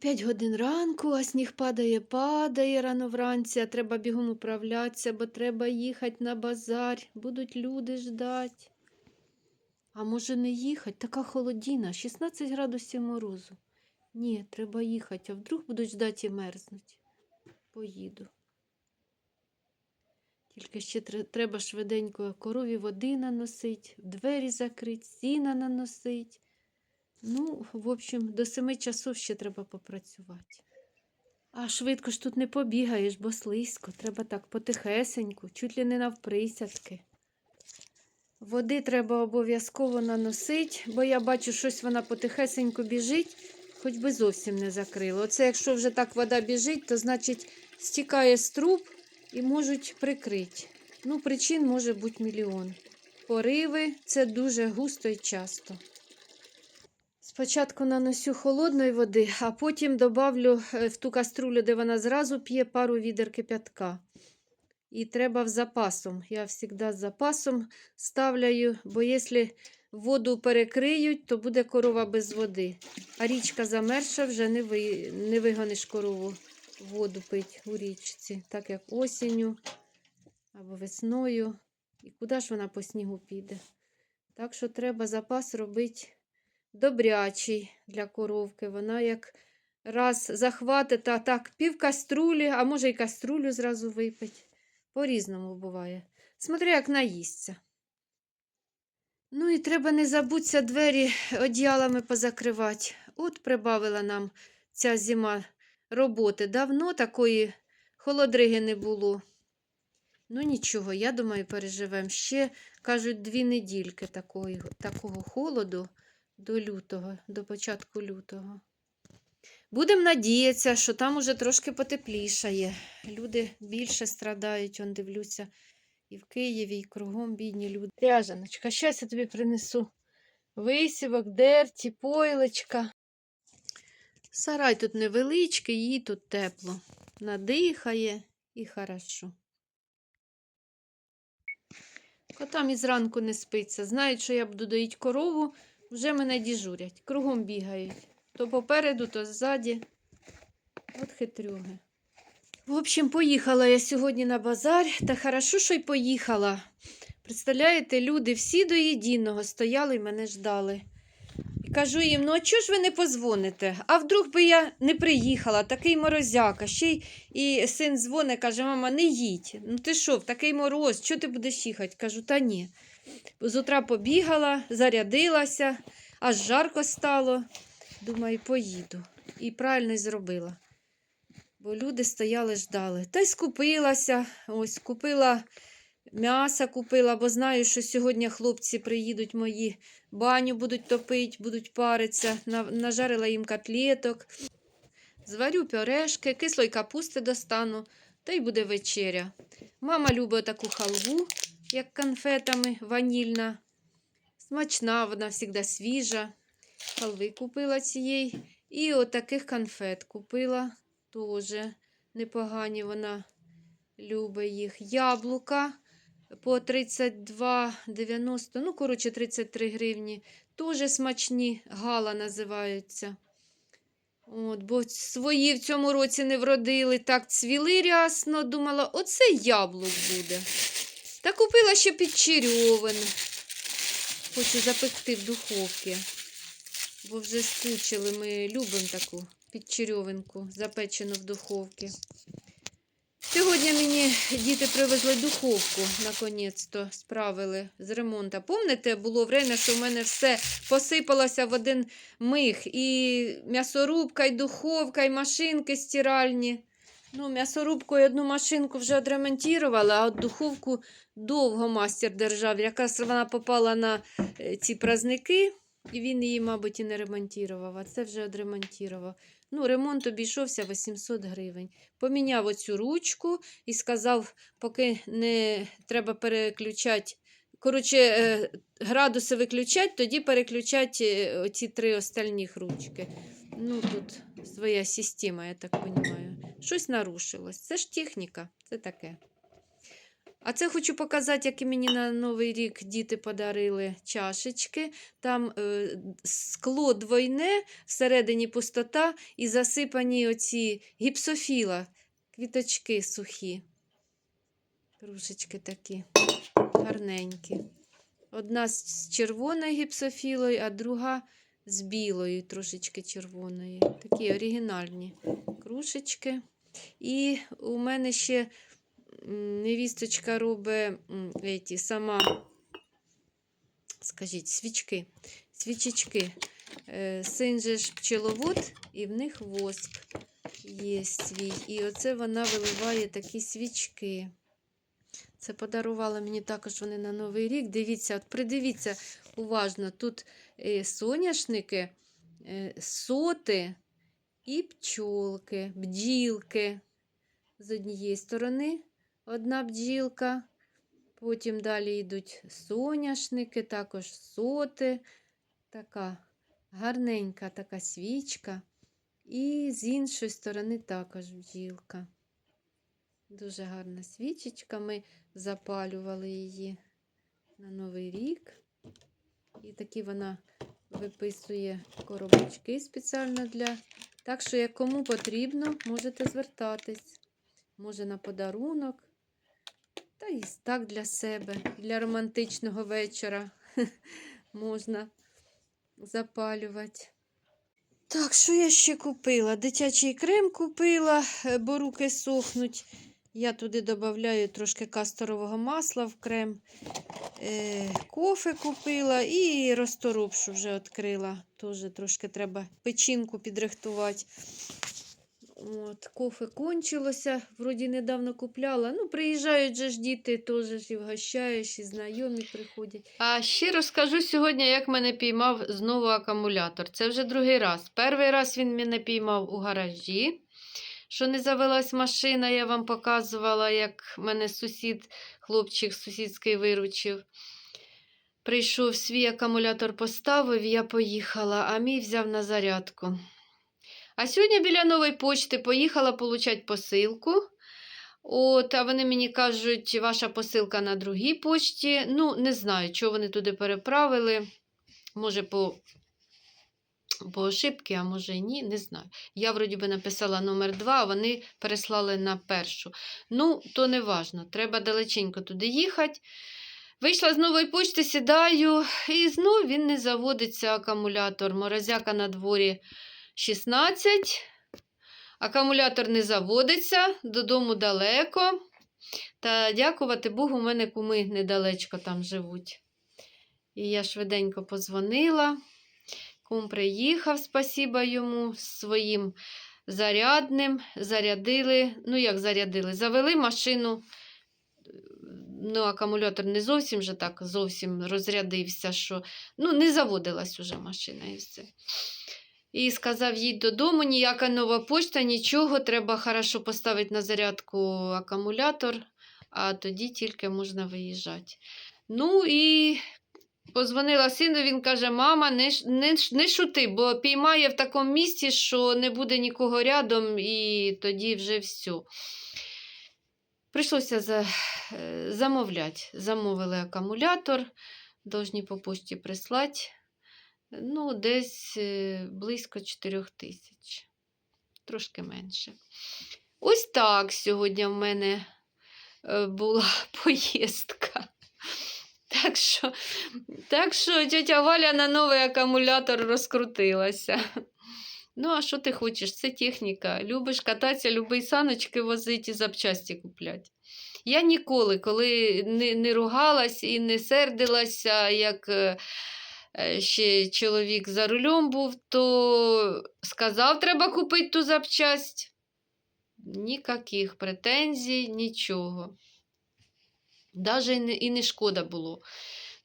П'ять годин ранку, а сніг падає, падає рано вранці, а треба бігом управлятися, бо треба їхати на базар, будуть люди ждать. А може не їхати? Така холодіна, 16 градусів морозу. Ні, треба їхати, а вдруг будуть ждати і мерзнуть. Поїду. Тільки ще треба швиденько корові води наносить, двері закрити, сіна наносить. Ну, в общем, до семи часов ще треба попрацювати. А швидко ж тут не побігаєш, бо слизько. Треба так потихесеньку, чуть ли не навприсядки. Води треба обов'язково наносити, бо я бачу, щось вона потихесеньку біжить, хоч би зовсім не закрило. Оце якщо вже так вода біжить, то значить стікає з труб і можуть прикрити. Ну, причин може бути мільйон. Пориви це дуже густо і часто. Спочатку наносю холодної води, а потім добавлю е, в ту каструлю, де вона зразу п'є пару відер кип'ятка. І треба в запасом. Я завжди з запасом ставляю, бо якщо воду перекриють, то буде корова без води. А річка замерша, вже не, ви, не вигониш корову воду пить у річці, так як осінню або весною. І куди ж вона по снігу піде? Так що треба запас робити добрячий для коровки. Вона як раз захватить, а так пів каструлі, а може й каструлю зразу випить. По-різному буває. Смотри, як наїсться. Ну і треба не забудься двері одіялами позакривати. От прибавила нам ця зима роботи. Давно такої холодриги не було. Ну нічого, я думаю, переживемо. Ще, кажуть, дві недільки такої, такого холоду до лютого, до початку лютого. Будемо надіятися, що там уже трошки потеплішає. Люди більше страдають, он дивлюся, і в Києві, і кругом бідні люди. Ряжаночка, щас я тобі принесу висівок, дерті, пойлечка. Сарай тут невеличкий, їй тут тепло. Надихає і хорошо. Котам і зранку не спиться. Знають, що я буду доїть корову, вже мене діжурять. Кругом бігають. То попереду, то ззаді. От хитрюги. В общем, поїхала я сьогодні на базар, та хорошо, що й поїхала. Представляєте, люди всі до єдиного стояли і мене ждали. І кажу їм: ну а чого ж ви не позвоните? А вдруг би я не приїхала, такий морозяка. Ще й і син дзвонить, каже: мама, не їдь. Ну ти що, в такий мороз, чого ти будеш їхати? Кажу, та ні. З утра побігала, зарядилася, аж жарко стало. Думаю, поїду. І правильно зробила. Бо люди стояли, ждали. Та й скупилася. Ось купила м'яса, купила, бо знаю, що сьогодні хлопці приїдуть мої, баню будуть топити, будуть паритися. Нажарила їм котлеток. Зварю пюрешки, кислої капусти достану, та й буде вечеря. Мама любить таку халву, як конфетами, ванільна. Смачна, вона завжди свіжа. Халви купила цієї. І отаких конфет купила теж непогані. Вона любить їх. Яблука по 32,90, ну, коротше, 33 гривні. Теж смачні, гала називаються. От, бо свої в цьому році не вродили, так цвіли рясно. Думала, оце яблук буде. Та купила ще підчерьовин. Хочу запекти в духовці. Бо вже скучили, ми любимо таку підчерьовинку, запечену в духовці. Сьогодні мені діти привезли духовку, наконець-то справили з ремонту. Помните, було время, що в мене все посипалося в один миг. І м'ясорубка, і духовка, і машинки стиральні. Ну, м'ясорубку і одну машинку вже відремонтувала, а от духовку довго мастер держав. Якраз вона попала на е, ці праздники, і він її, мабуть, і не ремонтував, а це вже відремонтував. Ну, ремонт обійшовся 800 гривень. Поміняв оцю ручку і сказав, поки не треба переключати. Коротше, е, градуси виключати, тоді переключати е, оці три остальних ручки. Ну, тут своя система, я так розумію. Щось нарушилось. Це ж техніка, це таке. А це хочу показати, які мені на Новий рік діти подарили чашечки. Там е, скло двойне, всередині пустота і засипані оці гіпсофіла, квіточки сухі. Кружечки такі гарненькі. Одна з червоною гіпсофілою, а друга з білою, трошечки червоною. Такі оригінальні кружечки. І у мене ще невісточка робить еті, сама, скажіть, свічки, свічечки. Е, Син же ж пчеловод, і в них воск є свій. І оце вона виливає такі свічки. Це подарували мені також вони на Новий рік. Дивіться, от придивіться уважно. Тут е, соняшники, е, соти і пчолки, бджілки. З однієї сторони одна бджілка, потім далі йдуть соняшники, також соти. Така гарненька така свічка. І з іншої сторони також бджілка. Дуже гарна свічечка. Ми запалювали її на Новий рік. І такі вона виписує коробочки спеціально для. Так що, як кому потрібно, можете звертатись. Може на подарунок. Та і так для себе, для романтичного вечора можна запалювати. Так, що я ще купила? Дитячий крем купила, е, бо руки сохнуть. Я туди додаю трошки касторового масла в крем. Е, кофе купила і розторопшу вже відкрила. Теж трошки треба печінку підрихтувати. От, кофе кончилося, вроді недавно купляла. Ну, приїжджають же ж діти, теж і вгощаєш, і знайомі приходять. А ще розкажу сьогодні, як мене піймав знову акумулятор. Це вже другий раз. Перший раз він мене піймав у гаражі, що не завелась машина, я вам показувала, як мене сусід, хлопчик сусідський виручив. Прийшов свій акумулятор, поставив, я поїхала, а мій взяв на зарядку. А сьогодні біля нової почти поїхала получати посилку. От, а вони мені кажуть, ваша посилка на другій почті. Ну, не знаю, чого вони туди переправили. Може, по, по ошибки, а може і ні, не знаю. Я, вроді би, написала номер 2, а вони переслали на першу. Ну, то не важно, треба далеченько туди їхати. Вийшла з нової почти, сідаю, і знов він не заводиться акумулятор. Морозяка на дворі 16. Акумулятор не заводиться, додому далеко. Та дякувати Богу, у мене куми недалечко там живуть. І я швиденько позвонила. Кум приїхав, спасіба йому, своїм зарядним. Зарядили. Ну, як зарядили? Завели машину. Ну, акумулятор не зовсім же так зовсім розрядився, що ну, не заводилась уже машина і все. І сказав, їдь додому, ніяка нова почта, нічого, треба хорошо поставити на зарядку акумулятор, а тоді тільки можна виїжджати. Ну і позвонила сину, він каже: мама, не, не, не шути, бо піймає в такому місці, що не буде нікого рядом, і тоді вже все. Прийшлося за, е, замовляти. Замовили акумулятор, должні по почті прислати. Ну, десь е, близько 4 тисяч. Трошки менше. Ось так сьогодні в мене е, була поїздка. Так що, так що тетя Валя на новий акумулятор розкрутилася. Ну, а що ти хочеш? Це техніка. Любиш кататися, любий саночки возити і запчасті купляти. Я ніколи, коли не, не ругалась і не сердилася, як е, е, ще чоловік за рулем був, то сказав, треба купити ту запчасть. Ніяких претензій, нічого. Даже і не, шкода було.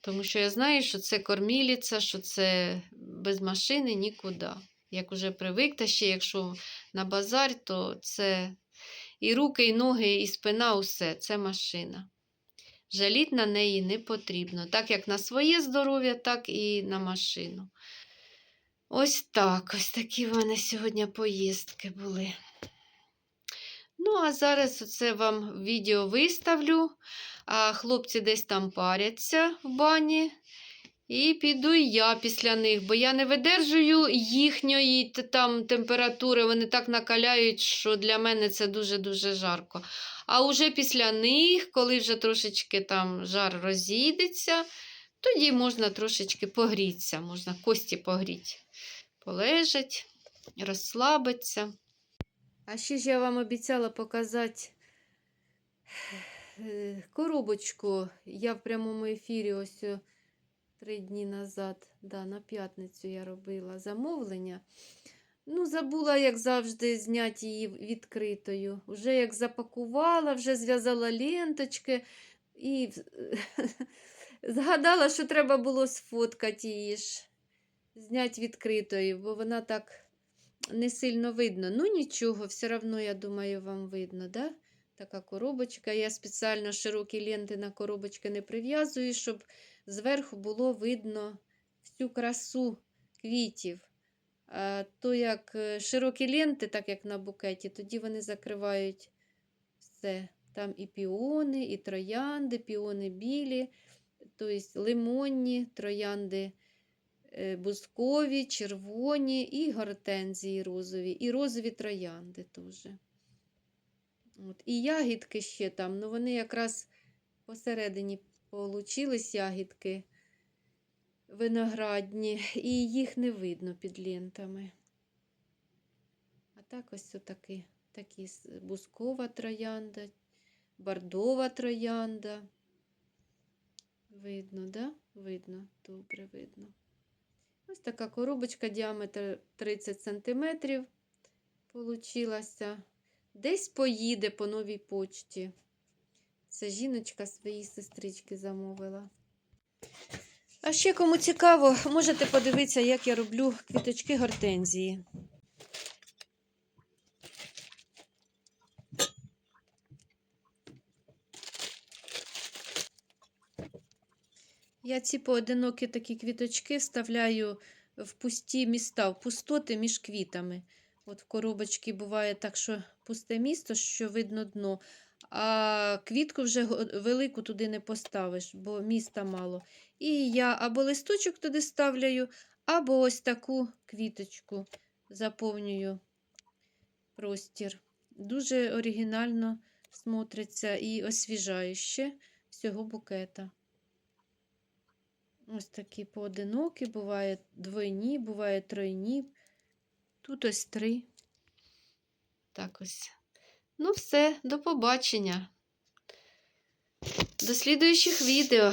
Тому що я знаю, що це корміліця, що це без машини нікуди. Як уже привик, та ще якщо на базар, то це і руки, і ноги, і спина, усе це машина. Жаліть на неї не потрібно. Так як на своє здоров'я, так і на машину. Ось так. Ось такі в мене сьогодні поїздки були. Ну, а зараз оце вам відео виставлю. А хлопці десь там паряться в бані. І піду я після них, бо я не видержую їхньої там температури. Вони так накаляють, що для мене це дуже-дуже жарко. А уже після них, коли вже трошечки там жар розійдеться, тоді можна трошечки погрітися, можна кості погріти, полежать, розслабиться. А ще ж я вам обіцяла показати е, коробочку. Я в прямому ефірі ось три дні назад, да, на п'ятницю я робила замовлення. Ну, забула, як завжди, зняти її відкритою. Вже як запакувала, вже зв'язала ленточки і згадала, що треба було сфоткати її ж, зняти відкритою, бо вона так не сильно видно. Ну нічого, все одно, я думаю, вам видно, да? Така коробочка. Я спеціально широкі ленти на коробочки не прив'язую, щоб зверху було видно всю красу квітів. А то як е, широкі ленти, так як на букеті, тоді вони закривають все. Там і піони, і троянди, піони білі, тобто лимонні, троянди бузкові, червоні і гортензії розові, і розові троянди теж. От. І ягідки ще там, ну вони якраз посередині получились ягідки виноградні, і їх не видно під лентами. А так ось отакі, такі бускова троянда, бордова троянда. Видно, да? Видно, добре видно. Ось така коробочка, діаметр 30 см получилася. Десь поїде по новій почті. Це жіночка своїй сестрички замовила. А ще кому цікаво, можете подивитися, як я роблю квіточки гортензії. Я ці поодинокі такі квіточки вставляю в пусті міста, в пустоти між квітами. От в коробочці буває так, що пусте місто, що видно дно, а квітку вже велику туди не поставиш, бо міста мало. І я або листочок туди ставляю, або ось таку квіточку заповнюю простір. Дуже оригінально смотриться і освіжающе всього букета. Ось такі поодинокі, буває двойні, буває тройні. Тут ось три. Так ось. Ну, все, до побачення. До слідуючих відео.